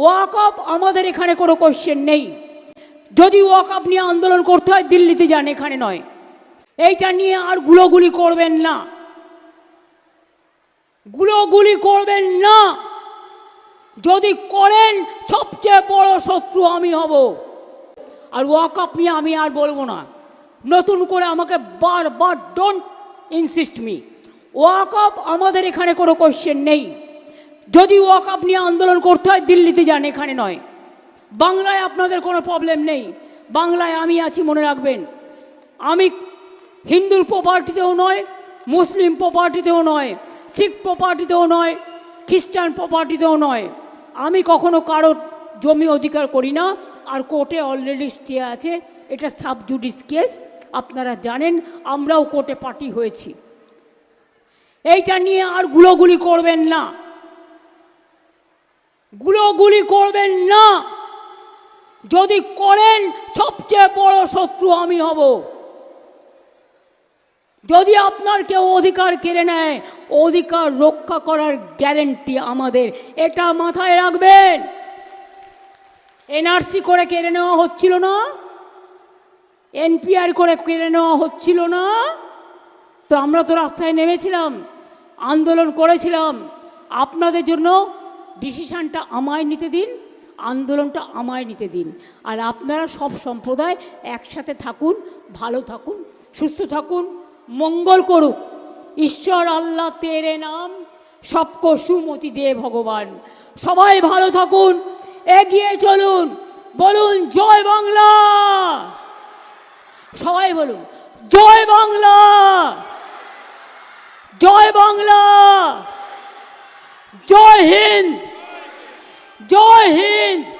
ওয়াকআপ আমাদের এখানে কোনো কোশ্চেন নেই। যদি ওয়াকআপ নিয়ে আন্দোলন করতে হয়, দিল্লিতে যান, এখানে নয়। এইটা নিয়ে আর গুলোগুলি করবেন না। গুলোগুলি করবেন না। যদি করেন, সবচেয়ে বড় শত্রু আমি হব। আর ওয়াকআপ নিয়ে আমি আর বলব না। নতুন করে আমাকে বারবার ডোন্ট ইনসিস্ট মি ওয়াকআপ আমাদের এখানে কোনো কোশ্চেন নেই। যদি ওয়াকআপ নিয়ে আন্দোলন করতে হয়, দিল্লিতে যান, এখানে নয়। বাংলায় আপনাদের কোনো প্রবলেম নেই। বাংলায় আমি আছি, মনে রাখবেন। আমি হিন্দুর প্রপার্টিতেও নয়, মুসলিম প্রপার্টিতেও নয়, শিখ প্রপার্টিতেও নয়, খ্রিস্টান প্রপার্টিতেও নয়। আমি কখনো কারোর জমি অধিকার করি না, আর কোর্টে অলরেডি স্টে আছে। এটা সাবজুডিস কেস আপনারা জানেন, আমরাও কোর্টে পার্টি হয়েছি। এইটা নিয়ে আর গুলোগুলি করবেন না। গুলোগুলি করবেন না। যদি করেন, সবচেয়ে বড় শত্রু আমি হব। যদি আপনার কেউ অধিকার কেড়ে নেয়, অধিকার রক্ষা করার গ্যারেন্টি আমাদের, এটা মাথায় রাখবেন। এনআরসি করে কেড়ে নেওয়া হচ্ছিল না। এনপিআর করে কেড়ে নেওয়া হচ্ছিল না। তো আমরা তো রাস্তায় নেমেছিলাম, আন্দোলন করেছিলাম। আপনাদের জন্য ডিসিশানটা আমায় নিতে দিন, আন্দোলনটা আমায় নিতে দিন। আর আপনারা সব সম্প্রদায় একসাথে থাকুন, ভালো থাকুন, সুস্থ থাকুন, মঙ্গল করুক। ঈশ্বর আল্লাহ তেরে নাম, সবকো সুমতি দে ভগবান। সবাই ভালো থাকুন, এগিয়ে চলুন, বলুন জয় বাংলা। সবাই বলুন, জয় বাংলা জয় বাংলা। জয় হিন্দ জয় হিন্দ